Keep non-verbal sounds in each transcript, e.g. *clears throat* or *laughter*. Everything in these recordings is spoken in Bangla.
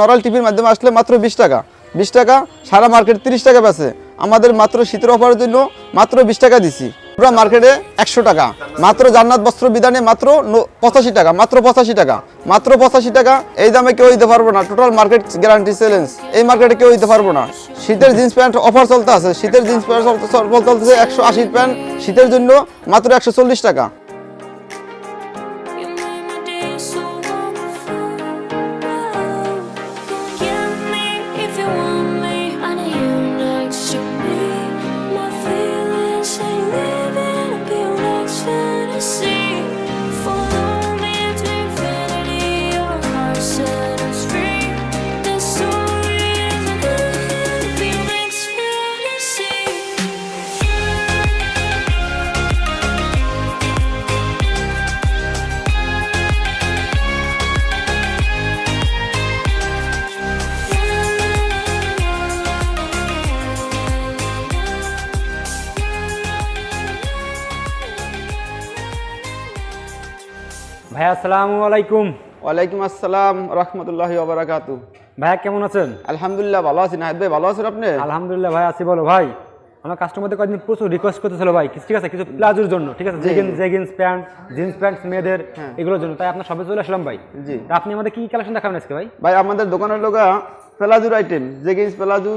নরাল টিভির মাধ্যমে আসলে মাত্র বিশ টাকা। বিশ টাকা, সারা মার্কেট তিরিশ টাকা বেছে আমাদের মাত্র শীতের অফারের জন্য মাত্র বিশ টাকা দিছি। পুরো মার্কেটে একশো টাকা। মাত্র জান্নাত বস্ত্র বিধানে মাত্র পঁচাশি টাকা, মাত্র পঁচাশি টাকা। মাত্র পঁচাশি টাকা, এই দামে কেউ দিতে পারব না। টোটাল মার্কেট গ্যারান্টি চ্যালেঞ্জ এই মার্কেটে কেউ দিতে পারব না। শীতের জিন্স প্যান্ট অফার চলতে আছে। শীতের জিন্স প্যান্ট চলতেছে একশো আশির প্যান্ট শীতের জন্য মাত্র একশো চল্লিশ টাকা। ভাইয়া আসসালামু আলাইকুম। ওয়ালাইকুম আসসালাম রহমতুল্লাহ ওবরাকাতু ভাইয়া কেমন আছেন? আলহামদুলিল্লাহ ভালো আছি। নাহিদ ভাই ভালো আছেন আপনি? আলহামদুলিল্লাহ ভাই আছি বলো ভাই। আমার কাস্টমারদের কয়েকদিন প্রচুর রিকোয়েস্ট করতেছিল ভাই ঠিক আছে কিছু প্লাজোর জন্য ঠিক আছে? Jeggings jeggings pant jeans pant মেয়েদের এগুলোর জন্য। তাই আপনার সবে চলে আসলাম ভাই। জি। আপনি আমাদের কি কালেকশন দেখাবেন আজকে ভাই? ভাই আমাদের দোকানের লোক প্লাজুর আইটেম জেগিন্স প্লাজু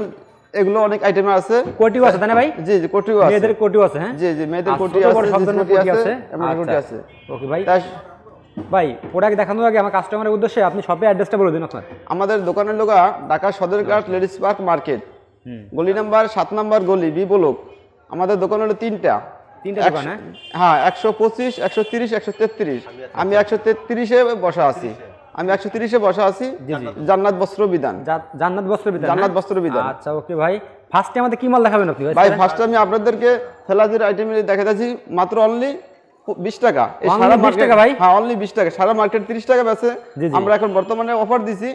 এগুলো অনেক আইটেম আছে। কোটিও আছে তাই না ভাই? জি জি কোটিও আছে। মেয়েদের কোটিও আছে হ্যাঁ? জি জি মেয়েদের কোটি আছে কোটি আছে আচ্ছা। আছে। ওকে ভাই। ভাই প্রোডাক্ট দেখানোর আগে আমার কাস্টমারের উদ্দেশ্যে আপনি শপে অ্যাড্রেসটা বলে দিন আপনার আমাদের দোকানের লোক Dhaka Sadarghat ladies park market. গলি নাম্বার সাত নাম্বার গলি বি ব্লক। আমাদের দোকান হলো তিনটা। তিনটা দোকান, একশো- হ্যাঁ? একশো পঁচিশ একশো তিরিশ একশো তেত্রিশ। আমি একশো তেত্রিশে বসা আছি। আমি একশো তিরিশে বসা আছি। জান্নাত বস্ত্র বিধান। জান্নাত বস্ত্র বিধান জান্নাত হ্যাঁ? বস্ত্র বিধান। আচ্ছা ওকে ভাই। ফার্স্টে আমাদের কি মাল দেখাবেন আপনি? ভাই ফার্স্টে আমি আপনাদেরকে ফেলাজির আইটেম দেখাতেছি মাত্র অনলি বিশ টাকা। এই সারা 20 টাকা ভাই? হ্যাঁ অনলি বিশ টাকা। সারা মার্কেট তিরিশ টাকা। আমরা এখন বর্তমানে অফার দিছি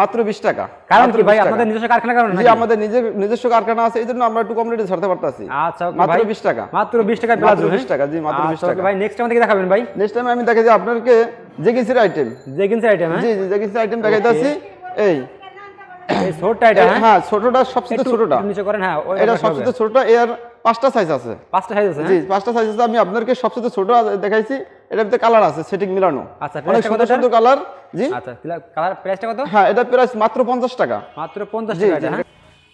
মাত্র বিশ টাকা। কারণ কি ভাই আপনাদের নিজস্ব কারখানা কারণ জি আমাদের নিজের নিজস্ব কারখানা আছে এই জন্য আমরা একটু কম রেটে ছাড়তে পারতাছি। আচ্ছা মাত্র ভাই। বিশ টাকা। মাত্র 20 টাকা মাত্র 20 টাকা, জি, মাত্র 20 টাকা। ভাই নেক্সট কি দেখাবেন ভাই? নেক্সট টাইম আমি দেখাচ্ছি আপনাকে জেগিন্সের আইটেম জেগিন্স আইটেম হ্যাঁ? জি জি জেগিন্সের আইটেম দেখাইতেছি এই। এই ছোটটা এটা হ্যাঁ? হ্যাঁ ছোটটা সবচেয়ে ছোটটা। নিচে করেন হ্যাঁ এটা সবচেয়ে ছোটটা এর পাঁচটা সাইজ আছে। পাঁচটা সাইজ আছে জি হ্যাঁ? পাঁচটা সাইজ আছে। আমি আপনাদেরকে সবচেয়ে ছোট দেখাইছি। এটার ভিতরে কালার আছে সেটিং মিলানো। আচ্ছা, অনেক সুন্দর সুন্দর কালার জি? আচ্ছা কালার প্রাইসটা কত? হ্যাঁ এটা প্রাইস মাত্র পঞ্চাশ টাকা। মাত্র 50 টাকা হ্যাঁ?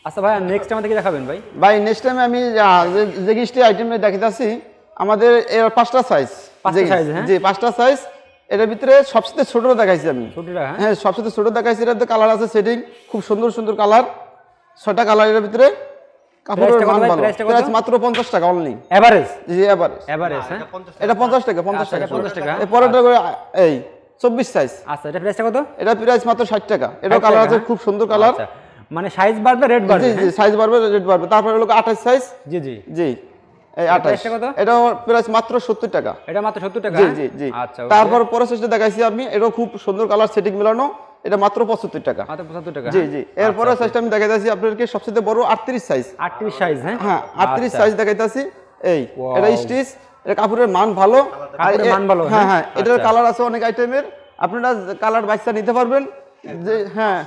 আচ্ছা ভাই নেক্সট আমাদের কি দেখাবেন ভাই? ভাই নেক্সট টাইম আমি যে- যে গিস্টি আইটেম দেখাইতেছি আমাদের এর পাঁচটা সাইজ পাঁচটা size, হ্যাঁ? জি পাঁচটা সাইজ এটার ভিতরে সবচেয়ে ছোটটা দেখাইছি আমি। ছোটটা হ্যাঁ? হ্যাঁ সবচেয়ে ছোট দেখাইছি এটাতে কালার আছে সেটিং খুব সুন্দর সুন্দর কালার ছটা কালারের ভিতরে। কাপড়ের Price টা কত মান ভালো। Price টা কত? প্রাইস মাত্র পঞ্চাশ টাকা অনলি এভারেজ জি এবার এভারেজ হ্যাঁ? এটা টাকা। আচ্ছা, টাকা। 50 টাকা। এরপরেটা করে এই চব্বিশ সাইজ আচ্ছা এটা প্রাইসটা কত? এটা প্রাইস মাত্র ষাট টাকা। এটাও 60 কালার আছে হ্যাঁ? খুব সুন্দর কালার আচ্ছা মানে সাইজ বাড়বে রেট বাড়বে জি সাইজ বাড়বে রেট বাড়বে। তারপরে হলো সাইজ হ্যাঁ? জি জি। জি এই কত? প্রাইস মাত্র টাকা। এটা মাত্র 70 টাকা জি হ্যাঁ? জি জি। আচ্ছা তারপর প্রসেসটা দেখাইছি আমি। এটাও খুব সুন্দর কালার সেটিং মেলানো। এটা মাত্র পঁচাত্তর টাকা। মাত্র 75 টাকা জি জি। এরপরে সাইজটা আমি দেখাইতেছি আপনাদেরকে সবচেয়ে বড় আটত্রিশ সাইজ 38 সাইজ হ্যাঁ? হ্যাঁ আটত্রিশ আচ্ছা। সাইজ দেখাইতেছি। এই এটা স্টিচ এটা কাপড়ের মান ভালো। কাপড়ের মান ভালো, হ্যাঁ হ্যাঁ? হ্যাঁ এটার আচ্ছা। কালার আছে অনেক আইটেমের আপনারা কালার বাচ্চা নিতে পারবেন। যে হ্যাঁ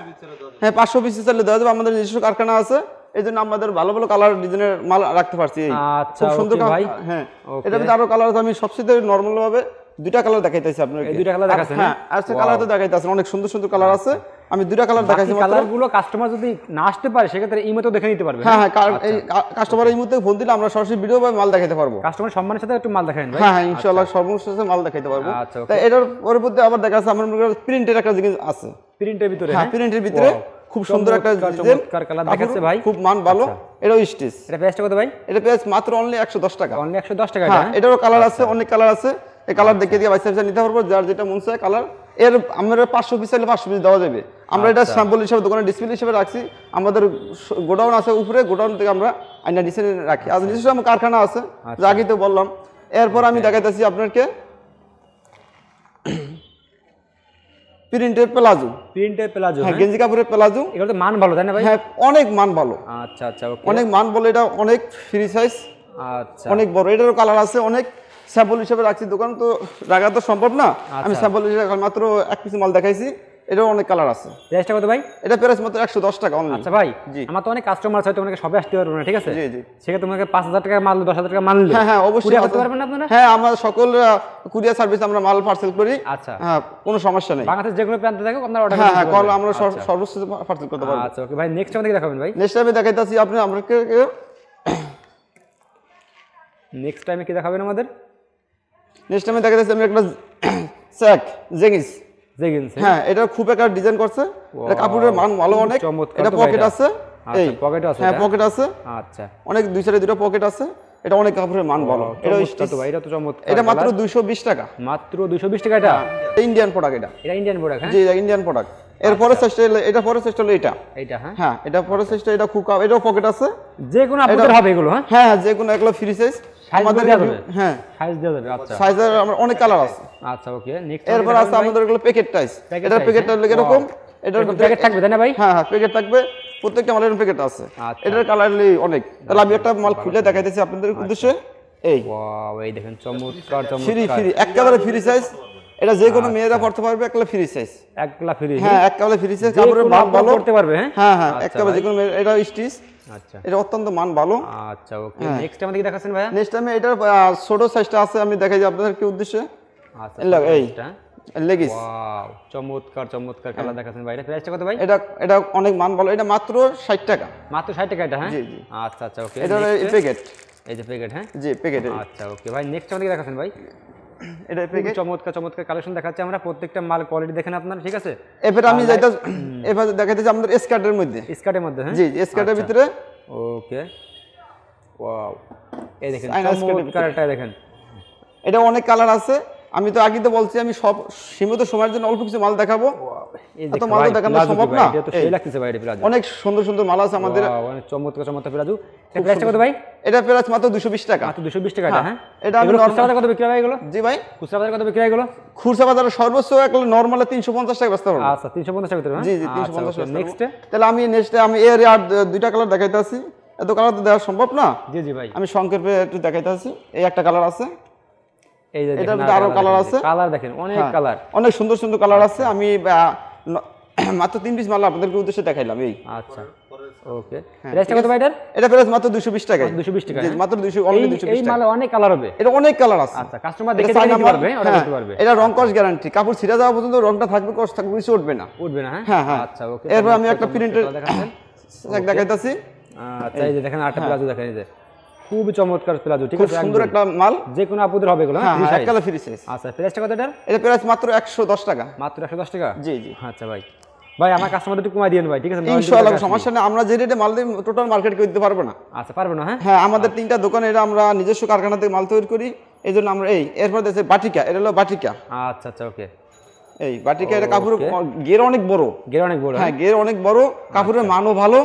হ্যাঁ পাঁচশো পিস চাইলে দেওয়া যাবে। আমাদের নিজস্ব কারখানা আছে। এই জন্য আমাদের ভালো ভালো কালার ডিজাইনের মাল রাখতে পারছি। এই আচ্ছা, খুব সুন্দর ভাই। হ্যাঁ. এটা আরও কালার আছে। আমি সবচেয়ে নর্মাল ভাবে দুইটা কালার দেখাইতেছি আপনাকে। এই দুইটা আর- দেখাচ্ছেন, হ্যাঁ আর কালার তো দেখাইতেছে অনেক সুন্দর সুন্দর কালার আছে। আমি দুইটা কালার দেখাইছি। কালারগুলো কাস্টমার যদি না আসতে পারে সেক্ষেত্রে ইমোতে দেখে নিতে পারবে হ্যাঁ হ্যাঁ কার- এই কাস্টমার এই মুহূর্তে ফোন দিলে আমরা সরাসরি ভিডিও বা মাল দেখাতে পারব। কাস্টমার সম্মানের সাথে একটু মাল দেখাবেন ভাই। হ্যাঁ হ্যাঁ ইনশাআল্লাহ সর্বশেষে মাল দেখাইতে পারব। আচ্ছা. তাই এটার পরবর্তী আবার দেখা যাচ্ছে আমার প্রিন্টের একটা জিনিস আছে। প্রিন্টের ভিতরে হ্যাঁ হ্যাঁ? প্রিন্টের ভিতরে। Wow. খুব সুন্দর একটা চমৎকার, colour দেখাচ্ছে ভাই। খুব মান ভালো। এটাও স্টিচ এটা প্রাইসটা কত ভাই? এটা প্রাইস মাত্র অনলি একশো দশ টাকা। অনলি 110 টাকা এটা হ্যাঁ হ্যাঁ? এটারও কালার আছে অনেক কালার আছে। এই কালার দেখে দিয়ে বাইসা বাইসা নিতে পারব যার যেটা মন চায় কালারের আমরা পাঁচশো পিস চাইলে পাঁচশো পিস দেওয়া যাবে। আমরা এটা স্যাম্পল হিসাবে দোকানে ডিসপ্লে হিসেবে রাখছি। আমাদের গোডাউন আছে উপরে গোডাউন থেকে আমরা আইনা নিচে রাখি। আর নিজস্ব আমার কারখানা আছে আচ্ছা। যা আগেই তো বললাম। এরপর আমি দেখাইতেছি আপনাকে প্রিন্টের প্লাজো প্রিন্টের প্লাজো হ্যাঁ গেঞ্জি কাপড়ের প্লাজো এগুলো মান ভালো তাই না ভাই? হ্যাঁ অনেক মান ভালো। আচ্ছা আচ্ছা অনেক মান ভালো এটা অনেক ফ্রি সাইজ আচ্ছা। অনেক বড়। এটারও কালার আছে অনেক স্যাম্পল হিসেবে রাখছি। দোকান তো রাখা তো সম্ভব না। আমি আচ্ছা। স্যাম্পল হিসেবে মাত্র এক পিস মাল দেখাইছি। এটাও অনেক কালার আছে। প্রাইসটা কত ভাই? এটা প্রাইস মাত্র একশো দশ টাকা অনলি আচ্ছা ভাই জি। আমার তো অনেক কাস্টমার আছে অনেকে সবে আসতে পারব না ঠিক আছে? জি, জি। সেক্ষেত্রে তোমাকে পাঁচ হাজার টাকা মাল দশ হাজার টাকা মাল হ্যাঁ হ্যাঁ অবশ্যই করতে পারবেন না আপনারা? হ্যাঁ আমরা সকল কুরিয়ার সার্ভিস আমরা মাল পার্সেল করি। আচ্ছা। হ্যাঁ কোনো সমস্যা নেই। বাংলাদেশ যে কোনো প্রান্তে থাকুক আপনারা অর্ডার হ্যাঁ হ্যাঁ কল আমরা সর্বোচ্চ পার্সেল করতে পারব। আচ্ছা ওকে ভাই নেক্সট আমাদেরকে দেখাবেন ভাই। নেক্সট টাইমে দেখাইতেছি আপনি আমাকে নেক্সট টাইমে কি দেখাবেন আমাদের? নেক্সট টাইমে দেখাইতেছি আমি একটা *coughs* স্যাক জেগিস জেগিন্স হ্যাঁ এটা খুব একটা ডিজাইন করছে। এটা কাপড়ের মান ভালো অনেক। এটা পকেট আছে। আচ্ছা, এই pocket আছে হ্যাঁ পকেট আছে। আচ্ছা। অনেক দুই সাইডে দুটো পকেট আছে। এটা অনেক কাপড়ের মান ভালো। এটা তো ভাই এটা তো চমৎকার এটা মাত্র colour। দুইশো বিশ টাকা। মাত্র দুশো বিশ টাকা এটা? ইন্ডিয়ান প্রোডাক্ট এটা। এটা ইন্ডিয়ান প্রোডাক্ট হ্যাঁ? জি ইন্ডিয়ান প্রোডাক্ট এরপরে সাইজটা এটা পরে সাইজটা হলো এটা। এইটা হ্যাঁ? হ্যাঁ এটা পরে এটা খুব এটাও পকেট আছে। যে কোনো আপনাদের হবে এগুলো হ্যাঁ? হ্যাঁ হ্যাঁ যে কোনো এগুলো ফ্রি সাইজ আমাদের হ্যাঁ। সাইজ দেওয়া যাবে আচ্ছা। সাইজের আমরা অনেক কালার আছে। আচ্ছা ওকে নেক্সট এরপর আছে আমাদের এগুলো প্যাকেট টাইস এটার প্যাকেটটা হ্যাঁ? এরকম এটার এরকম থাকবে, তাই না ভাই? হ্যাঁ হ্যাঁ প্যাকেট থাকবে। প্রত্যেকটা মালের প্যাকেট আছে। আচ্ছা। এটার কালার অনেক। তাহলে আমি একটা মাল খুলে দেখাইতেছি আপনাদের উদ্দেশ্যে। এই। ওয়াও এই দেখেন চমৎকার ফ্রি চমৎকার। ফ্রি একেবারে ফ্রি সাইজ এটা যে কোনো মেয়েরা পড়তে পারবে একেবারে ফ্রি সাইজ এক ফ্রি হ্যাঁ একেবারে ফ্রি সাইজ কাপড়ের ভালো। করতে পারবে, হ্যাঁ? হ্যাঁ হ্যাঁ আচ্ছা যে কোনো এটা স্টিচ আচ্ছা। এটা অত্যন্ত মান ভালো। আচ্ছা ওকে হ্যাঁ। নেক্সট আমাদের কি দেখাচ্ছেন ভাইয়া? নেক্সট টাইমে আহ, ছোট সাইজটা আছে আমি দেখাই দিই আপনাদেরকে উদ্দেশ্যে। আচ্ছা এই লাগ, এই। এটা লেগিস ওয়াও চমৎকার চমৎকার কালার দেখাচ্ছেন ভাই এটা প্রাইসটা কত ভাই? এটা এটা অনেক মান ভালো। এটা মাত্র ষাট টাকা। মাত্র 60 টাকা এটা হ্যাঁ? জি, জি। আচ্ছা আচ্ছা ওকে এটা প্যাকেট এই যে প্যাকেট হ্যাঁ? জি প্যাকেট আচ্ছা ওকে ভাই নেক্সট আমাদের কি দেখাচ্ছেন ভাই। *clears throat* এটা খুবই চমৎকার চমৎকার কালেকশন দেখাচ্ছি। আমরা প্রত্যেকটা মাল কোয়ালিটি দেখেন আপনারা ঠিক আছে? এবার আমি যেটা এবার দেখাইতেছি আমাদের স্কার্টের মধ্যে। স্কার্টের মধ্যে হ্যাঁ? জি স্কার্টের ভিতরে। ওকে ওয়াও এই দেখেন চমৎকার একটা দেখেন। এটা অনেক কালার আছে। আমি তো আগে তো বলছি আমি সব সীমিত সময়ের জন্য অল্প কিছু মাল দেখাবো। এত মাল তো দেখানো সম্ভব না। এটা তো সেই লাগতেছে ভাই এটা অনেক সুন্দর সুন্দর মাল আছে আমাদের। অনেক চমৎকার চমৎকার প্লাজো এটা প্রাইসটা কত ভাই? এটা প্রাইস মাত্র দুশো বিশ টাকা। মাত্র 220 টাকা হ্যাঁ। এটা আমি খুচরা বাজারে কত বিক্রি হয় এগুলো? জি ভাই। খুচরা বাজারে কত বিক্রি হয় এগুলো? খুচরা বাজারে সর্বোচ্চ নর্মালে টাকা পারব আচ্ছা 350 টাকা ভিতরে হ্যাঁ? জি জি নেক্সট তাহলে আমি নেক্সট আমি এর আর দুইটা কালার দেখাইতে আছি এত কালার তো দেওয়া সম্ভব না। জি জি ভাই। আমি সংক্ষেপে একটু দেখাইতে আছি এই একটা কালার আছে। এই যে মধ্যে আরও colour আছে? কালার দেখেন অনেক হ্যাঁ, কালার। অনেক সুন্দর সুন্দর কালার আছে। আমি *clears throat* মাত্র তিন পিস মাল আপনাদেরকে উদ্দেশ্যে দেখাইলাম এই। আচ্ছা। ওকে প্রাইসটা কত ভাই এটা প্রাইস মাত্র দুশো বিশ টাকায়। 220 টাকা জি, হ্যাঁ? মাত্র দুশো এই অনলি দুশো এই মালে অনেক কালার হবে। এটা অনেক কালার আছে। আচ্ছা কাস্টমার দেখে নিতে পারবে অর্ডার হ্যাঁ, করতে পারবে। এটা রং কস গ্যারান্টি কাপড় ছিঁড়ে যাওয়া পর্যন্ত রংটা থাকবে কস থাকবে কিছু উঠবে না। উঠবে না হ্যাঁ? হ্যাঁ, হ্যাঁ। আচ্ছা ওকে এরপর আমি একটা প্রিন্টের দেখাচ্ছেন। এক দেখাইতেছি আচ্ছা এই যে দেখেন আটটা প্লাজো দেখেন এই যে। খুবই চমৎকার প্লাজো ঠিক আছে? সুন্দর একটা মাল। যে কোনো আপুদের হবে এগুলো হ্যাঁ? হ্যাঁ হ্যাঁ, এক কালার ফ্রি সাইজ আচ্ছা প্রাইসটা কত এটার? এটা প্রাইস মাত্র একশো দশ টাকা। মাত্র একশো দশ টাকা? জি জি। আচ্ছা ভাই। ভাই আমার কাস্টমার একটু কমাই দিন ভাই ঠিক আছে? ইনশাআল্লাহ সমস্যা নেই। আমরা যে রেটে মাল দিই টোটাল মার্কেট করে দিতে পারব না। আচ্ছা পারব না হ্যাঁ? হ্যাঁ আমাদের তিনটা দোকানে এটা আমরা নিজস্ব কারখানা থেকে মাল তৈরি করি। এই জন্য আমরা এই এরপর দেখছি বাটিকা এটা হলো বাটিকা। আচ্ছা আচ্ছা ওকে। এই বাটিকা এটা কাপড়ের গের অনেক বড়। গের অনেক বড় হ্যাঁ গের অনেক বড় কাপড়ের মানও ভালো.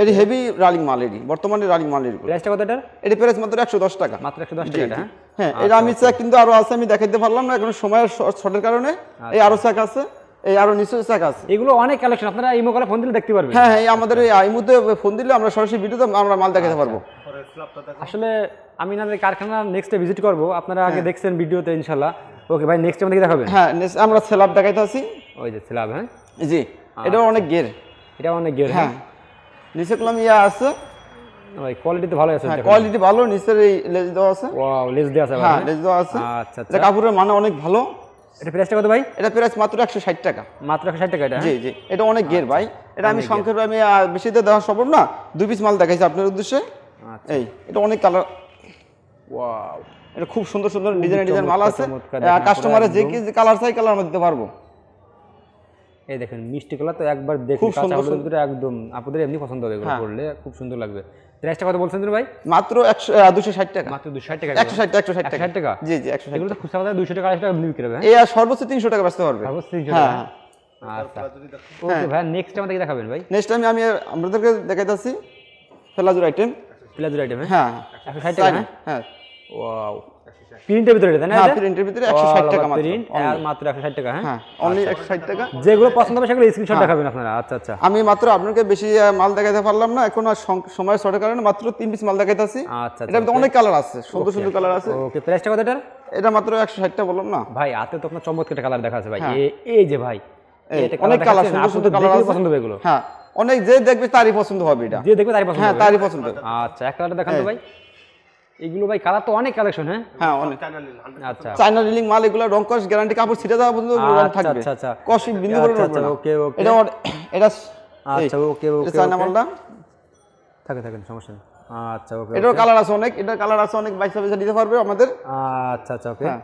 এটি হেভি রানিং মাল এটি বর্তমানে রানিং মাল এটি প্রাইসটা কত এটার এটি প্রাইস মাত্র একশো দশ টাকা। মাত্র একশো দশ টাকা এটা, হ্যাঁ? হ্যাঁ এটা আমি চাক কিন্তু আরও আছে আমি দেখাইতে পারলাম না এখন সময়ের শর্টের কারণে। এই আরও চাক আছে এই আরও নিশ্চয় চাক আছে। এগুলো অনেক কালেকশন আপনারা ইমো করে ফোন দিলে দেখতে পারবেন। হ্যাঁ হ্যাঁ এই আমাদের এই মুহূর্তে ফোন দিলে আমরা সরাসরি ভিডিওতে আমরা মাল দেখাতে পারব। আসলে আমি নাদের কারখানা নেক্সটে ভিজিট করব আপনারা হ্যাঁ। আগে দেখছেন ভিডিওতে ইনশাল্লাহ। ওকে ভাই নেক্সট আমাদের দেখাবেন? হ্যাঁ আমরা সেলাপ দেখাইতে আছি ওই যে স্ল্যাব হ্যাঁ? জি এটা অনেক গের এটা অনেক গের হ্যাঁ? হ্যাঁ। নিচে কলম ইয়া আছে। ভাই কোয়ালিটি তো ভালো আছে হ্যাঁ কোয়ালিটি ভালো নিচের এই লেজ দেওয়া আছে। ওয়াও লেস দেওয়া আছে হ্যাঁ হ্যাঁ? লেজ দেওয়া আছে। আচ্ছা আচ্ছা। কাপড়ের মানে অনেক ভালো। এটা প্রাইসটা কত ভাই? এটা প্রাইস মাত্র একশো ষাট টাকা। মাত্র একশো ষাট টাকা এটা জি হ্যাঁ? জি এটা অনেক গের ভাই। এটা আমি সংক্ষেপে আমি বেশিতে দেওয়া সম্ভব না। দুই পিস মাল দেখাইছি আপনার উদ্দেশ্যে। আচ্ছা। এই এটা অনেক কালার ওয়াও এটা খুব সুন্দর সুন্দর ডিজাইন ডিজাইন মাল আছে। কাস্টমারের যে কি কালার চাই কালার আমরা দিতে পারব। এই দেখেন মিষ্টি কালার তো একবার দেখুন একদম আপনাদের এমনি পছন্দ হবে এগুলো হ্যাঁ। করলে খুব সুন্দর লাগবে। প্রাইসটা কত বলছেন তুমি ভাই? মাত্র একশো দুশো ষাট টাকা। মাত্র দুশো ষাট টাকা একশো ষাট একশো ষাট টাকা। 160 টাকা? জি জি একশো ষাট এগুলো তো খুচরা বাজারে দুশো টাকা আড়াইশো টাকা বিক্রি হবে হ্যাঁ? এই সর্বোচ্চ তিনশো টাকা ব্যস্ত পারবে সর্বোচ্চ তিনশো হ্যাঁ টাকা আচ্ছা। ওকে ভাই নেক্সট আমাদের কি দেখাবেন ভাই? নেক্সট আমি আমি আপনাদেরকে দেখাইতেছি ফেলাজুর আইটেম প্লাজোর আইটেম হ্যাঁ হ্যাঁ। একশো ষাট টাকা হ্যাঁ? হ্যাঁ। ওয়াও প্রিন্টের ভিতরে এটা, না হ্যাঁ প্রিন্টের ভিতরে একশো ষাট টাকা মাত্র। প্রিন্ট আর মাত্র একশো ষাট টাকা হ্যাঁ? হ্যাঁ অনলি একশো ষাট টাকা। যেগুলো পছন্দ হবে সেগুলো স্ক্রিনশট হ্যাঁ। দেখাবেন আপনারা আচ্ছা আচ্ছা। আমি মাত্র আপনাকে বেশি মাল দেখাতে পারলাম না। এখন সময় শর্টের কারণে মাত্র তিন পিস মাল দেখাইতেছি। আচ্ছা মধ্যে অনেক কালার আছে সুন্দর সুন্দর কালার আছে। ওকে প্রাইসটা কত এটার? এটা মাত্র একশো ষাট টাকা বললাম না। ভাই হাতে তো আপনার চমৎকার কালার দেখা আছে ভাই। হ্যাঁ। এই যে ভাই এটা অনেক কালার সুন্দর সুন্দর কালার আছে। পছন্দ হবে এগুলো। হ্যাঁ অনেক যে দেখবে তারই পছন্দ হবে এটা। যে দেখবে তারই পছন্দ হ্যাঁ তারই পছন্দ আচ্ছা এক কালারটা দেখান তো ভাই। এগুলো ভাই কালার তো অনেক কালেকশন হ্যাঁ? হ্যাঁ অনেক। আচ্ছা। চায়না মাল এগুলো রং কস গ্যারান্টি কাপড় ছিটে দেওয়া পর্যন্ত রং আচ্ছা, থাকবে। আচ্ছা, আচ্ছা। কষি বিন্দু করে আচ্ছা, নড়বে আচ্ছা। ওকে, ওকে। এটা এটা আচ্ছা, ওকে, ওকে, চায়না মালটা। থাকে থাকেন সমস্যা নেই। আচ্ছা ওকে এটার কালার আছে অনেক এটার কালার আছে অনেক বাইশা পয়সা দিতে পারবে আমাদের। আচ্ছা আচ্ছা ওকে। হ্যাঁ।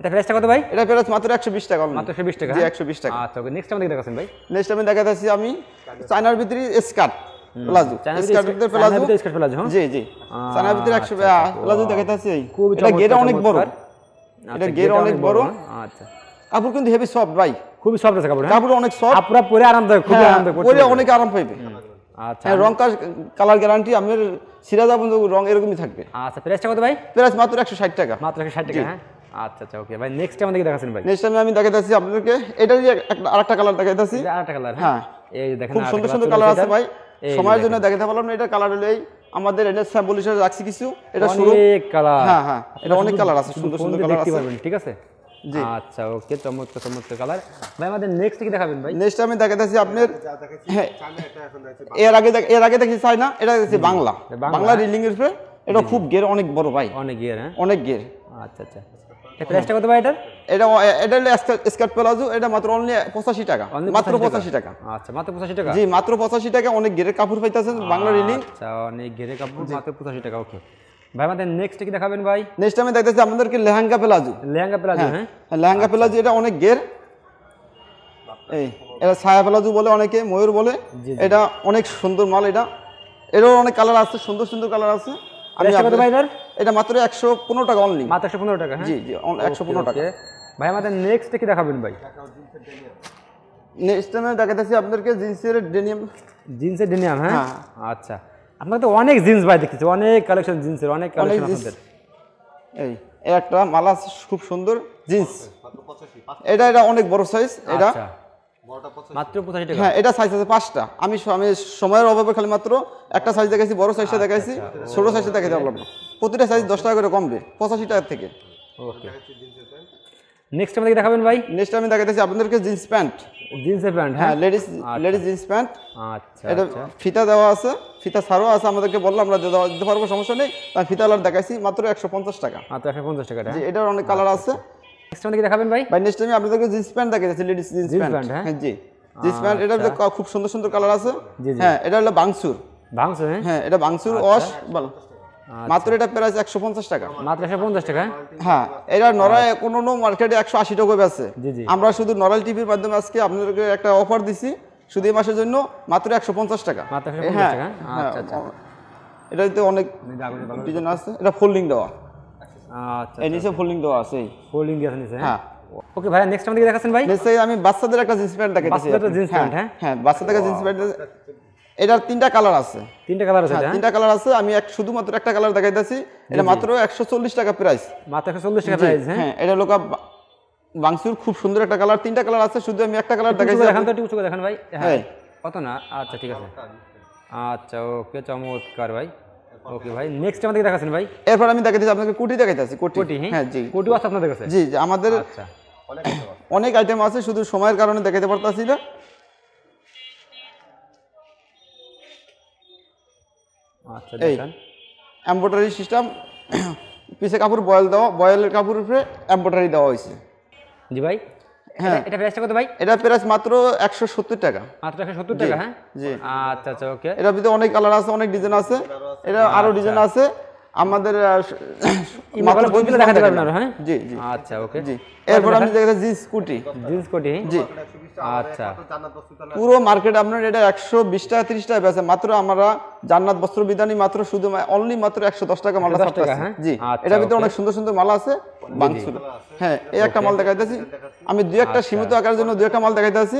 এটা প্রাইসটা কত ভাই? এটা প্রাইস মাত্র একশো বিশ টাকা মাত্র একশো বিশ টাকা জি হ্যাঁ? একশো বিশ টাকা। আচ্ছা ওকে। নেক্সট আমাদের দেখাচ্ছেন ভাই। নেক্সট আমি দেখাতেছি আমি চায়নার ভিতরে স্কার্ট প্লাজো ভিতরে প্লাজো স্কার্ট প্লাজো, হ্যাঁ? জি জি। চায়নার ভিতরে একশো প্লাজো দেখাতেছি খুব এটা গেট অনেক বড়। আচ্ছা, এটা গের অনেক বড়। আচ্ছা। কাপড় কিন্তু হেভি সফট ভাই। খুবই সফট আছে কাপড় হ্যাঁ? কাপড় অনেক সফট আপনারা পরে আরামদায়ক খুবই আরামদায়ক পরে অনেক আরাম পাইবে। আচ্ছা। হ্যাঁ রং কালার গ্যারান্টি আপনার সিরাজা পর্যন্ত রং এরকমই থাকবে। আচ্ছা প্রাইসটা কত ভাই? প্রাইস মাত্র একশো ষাট টাকা। মাত্র একশো ষাট টাকা হ্যাঁ? আচ্ছা আচ্ছা ওকে ভাই নেক্সট আমাদেরকে দেখাচ্ছেন ভাই। নেক্সট টাইমে আমি দেখাইতেছি আপনাদেরকে। এটারই একটা আরেকটা কালার দেখাইতেছি। এটা আরেকটা কালার হ্যাঁ? এই দেখেন খুব সুন্দর সুন্দর কালার আছে ভাই। যে সময়ের জন্য দেখাতে পারলাম না এটা কালার হলে আমাদের এটা স্যাম্পল হিসেবে রাখছি কিছু এটা শুরু। অনেক কালার হ্যাঁ হ্যাঁ এটা অনেক কালার আছে সুন্দর সুন্দর কালার দেখতে আছে। পারবেন ঠিক আছে? জি। আচ্ছা ওকে চমৎকার চমৎকার কালার ভাই আমাদের নেক্সট কি দেখাবেন ভাই? নেক্সট আমি দেখাইতেছি আপনার হ্যাঁ এর আগে এর আগে দেখি চাই না এটা দেখছি বাংলা। বাংলা। রিলিং এর উপরে এটা খুব গের অনেক বড় ভাই। অনেক ইয়ে হ্যাঁ? অনেক গের আচ্ছা আচ্ছা। প্রাইসটা কত ভাই এটা? এটা হলো স্কার্ট প্লাজো এটা মাত্র অনলি পঁচাশি টাকা। মাত্র 85 টাকা। আচ্ছা মাত্র পঁচাশি টাকা? জি মাত্র পঁচাশি টাকা অনেক গেরের কাপড় পাইতেছেন বাংলা রিলিং আচ্ছা অনেক ঘেরে কাপড় মাত্র পঁচাশি টাকা ওকে ভাই আমাদের নেক্সট কি দেখাবেন ভাই? নেক্সট আমি দেখতেছি আপনাদেরকে লেহেঙ্গা প্লাজো লেহেঙ্গা প্লাজো হ্যাঁ। হ্যাঁ, লেহেঙ্গা প্লাজো এটা অনেক গের। এই এটা ছায়া প্লাজো বলে অনেকে ময়ূর বলে। এটা অনেক সুন্দর মাল এটা। এরও অনেক কালার আছে সুন্দর সুন্দর কালার আছে। আমি ভাই এটা মাত্র একশো পনেরো টাকা অনলি মাত্র একশো পনেরো টাকা হ্যাঁ? জি জি একশো পনেরো টাকা। ভাই আমাদের নেক্সট কি দেখাবেন ভাই? নেক্সট টাইমে দেখাতেছি আপনাদেরকে জিন্সের ডেনিয়াম জিন্সের ডেনিয়াম হ্যাঁ? হ্যাঁ। আচ্ছা। আপনার তো অনেক জিন্স ভাই দেখতেছি অনেক কালেকশন জিন্সের অনেক কালেকশন আপনাদের। এই এই একটা মালা খুব সুন্দর জিন্স। এটা এটা অনেক বড় সাইজ এটা। আচ্ছা। মাত্র পঁচাশি টাকা। হ্যাঁ এটা সাইজ আছে পাঁচটা। আমি আমি সময়ের অভাবে খালি মাত্র একটা সাইজ দেখাইছি বড় সাইজটা দেখাইছি ছোট সাইজটা দেখাতে পারলাম না। প্রতিটা সাইজ দশ টাকা করে কমবে পঁচাশি টাকা থেকে। ওকে। নেক্সট আমাদের দেখাবেন ভাই। নেক্সট আমি দেখাইতেছি আপনাদেরকে জিন্স প্যান্ট জিন্সের প্যান্ট হ্যাঁ? হ্যাঁ লেডিস লেডিস জিন্স প্যান্ট আচ্ছা এটা আচ্ছা। ফিতা দেওয়া আছে ফিতা ছাড়ও আছে আমাদেরকে বললাম আমরা দিতে পারব সমস্যা নেই। ফিতা আলার দেখাইছি মাত্র একশো পঞ্চাশ টাকা। মাত্র একশো পঞ্চাশ টাকা জি এটার অনেক কালার আছে। নেক্সট আমাদের দেখাবেন ভাই? ভাই নেক্সট আমি আপনাদেরকে জিন্স প্যান্ট দেখাইতেছি লেডিস জিন্স প্যান্ট হ্যাঁ? জি। জিন্স প্যান্ট এটা খুব সুন্দর সুন্দর কালার আছে। হ্যাঁ এটা হলো বাংসুর। হ্যাঁ? হ্যাঁ এটা বাংসুর ওয়াশ বল। মাত্র এটা প্রাইস একশো পঞ্চাশ টাকা। মাত্র একশো পঞ্চাশ টাকা হ্যাঁ? এটা কোনো মার্কেটে একশো আশি টাকা আছে। আমরা শুধু নরাল টিভির মাধ্যমে আজকে আপনাদেরকে একটা অফার দিছি শুধু এই মাসের জন্য মাত্র একশো পঞ্চাশ টাকা। মাত্র 150 হ্যাঁ আচ্ছা, আচ্ছা। এটাতে অনেক ডিজাইন আছে। এটা ফোল্ডিং দেওয়া। আচ্ছা এই নিচে ফোল্ডিং দেওয়া আছে ফোল্ডিং দিয়ে আছে নিচে হ্যাঁ। ওকে ভাই নেক্সট আমাদের দেখাচ্ছেন ভাই? নেক্সট আমি বাচ্চাদের একটা জিন্স প্যান্ট বাচ্চাদের jeans pant, হ্যাঁ? হ্যাঁ? বাচ্চাদের জিন্স প্যান্ট এটার তিনটা কালার আছে। তিনটা কালার আছে হ্যাঁ এটা, হ্যাঁ? তিনটা কালার আছে আমি এক শুধুমাত্র একটা কালার দেখাইতেছি। এটা মাত্র একশো চল্লিশ টাকা প্রাইস মাত্র একশো চল্লিশ টাকা প্রাইস হ্যাঁ? হ্যাঁ এটা লোক বাংসুর খুব সুন্দর একটা কালার। তিনটা কালার আছে শুধু আমি একটা কালার দেখাইছি দেখান তো একটু উঁচু দেখান ভাই। হ্যাঁ হ্যাঁ। কত না? আচ্ছা ঠিক আছে। আচ্ছা ওকে চমৎকার ভাই। ওকে ভাই নেক্সট আমাদের দেখাচ্ছেন ভাই। এরপর আমি দেখাইতেছি আপনাকে কোটি দেখাইতেছি কোটি। কোটি হ্যাঁ? হ্যাঁ জি। কোটিও আছে আপনাদের কাছে? জি জি, আমাদের আচ্ছা। অনেক আইটেম আছে শুধু সময়ের কারণে দেখাতে পারতাছি না। আচ্ছা। দেখান। এম্ব্রয়ডারি সিস্টেম পিছে কাপড় বয়েল দেওয়া বয়েলের কাপড় উপরে এম্ব্রয়ডারি দেওয়া হয়েছে। জি ভাই। হ্যাঁ। এটা- এটা প্রাইসটা কত ভাই? এটা প্রাইস মাত্র একশো সত্তর টাকা। মাত্র টাকা হ্যাঁ? জি। আচ্ছা আচ্ছা ওকে। ভিতরে অনেক কালার আছে অনেক ডিজাইন আছে। এটা আরও ডিজাইন আছে। আমাদের মাত্র বইগুলো দেখাতে পারবেন হ্যাঁ? জি জি। আচ্ছা ওকে। জি। এরপর আমি দেখাচ্ছি জি স্কুটি জিন্স কোটি? জি। আচ্ছা। পুরো মার্কেটে আপনার এটা একশো বিশ টাকা তিরিশ টাকা মাত্র আমরা জান্নাত বস্ত্র বিধানী মাত্র শুধু অনলি মাত্র একশো দশ টাকা মাল 110 হ্যাঁ? জি। আচ্ছা, এটার ভিতরে অনেক সুন্দর সুন্দর মাল আছে বাংসুর। হ্যাঁ এই একটা মাল দেখাইতেছি। আমি দুই একটা আচ্ছা। সীমিত আকারের জন্য দুই একটা মাল দেখাইতেছি।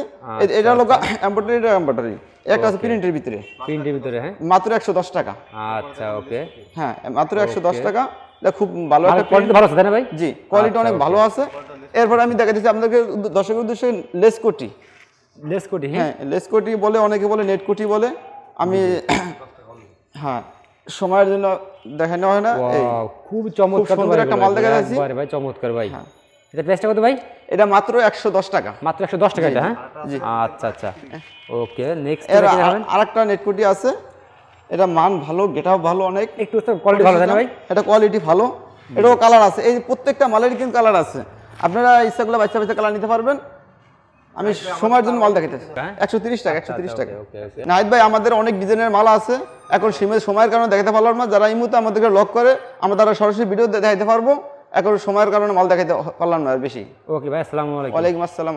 এটা হলো এম্ব্রয়ডারি এম্ব্রয়ডারি একটা আছে প্রিন্টের ভিতরে। প্রিন্টের ভিতরে হ্যাঁ? মাত্র একশো দশ টাকা। আচ্ছা ওকে হ্যাঁ মাত্র একশো দশ টাকা। এটা খুব ভালো একটা কোয়ালিটি ভালো আছে ভাই? জি কোয়ালিটি আচ্ছা, অনেক ভালো আছে। এরপর আমি দেখা দিচ্ছি আপনাদের দর্শকের উদ্দেশ্যে লেস কোটি লেস কোটি হ্যাঁ? হ্যাঁ লেস কোটি বলে অনেকে বলে নেট কোটি বলে। আমি *coughs* হ্যাঁ সময়ের জন্য দেখানো হয় না খুব চমৎকার সুন্দর একটা মাল দেখা যাচ্ছে। ভাই চমৎকার ভাই। এটা প্রাইসটা কত ভাই? এটা মাত্র একশো দশ টাকা। মাত্র একশো দশ টাকা এটা হ্যাঁ? আচ্ছা আচ্ছা। ওকে নেক্সট আরেকটা নেটকুটি আছে। এটা মান ভালো গেটাও ভালো অনেক। একটু কোয়ালিটি ভালো ভাই? এটা কোয়ালিটি ভালো। এটাও কালার আছে। এই প্রত্যেকটা মালেরই কিন্তু কালার আছে। আপনারা ইচ্ছা করলে বাচ্চা বাচ্চা কালার নিতে পারবেন। আমি সময়ের জন্য মাল দেখাতে হ্যাঁ? একশো তিরিশ টাকা একশো তিরিশ টাকা। ওকে ওকে নাহিদ ভাই আমাদের অনেক ডিজাইনের মাল আছে। এখন সীমিত সময়ের কারণে দেখাতে পারলাম না। যারা এই মুহূর্তে আমাদেরকে লক করে আমরা তারা সরাসরি ভিডিও দেখাতে পারব। এখন সময়ের কারণে মাল দেখাতে পারলাম না আর বেশি। ওকে ভাই আসসালামু আলাইকুম। ওয়ালাইকুম আসসালাম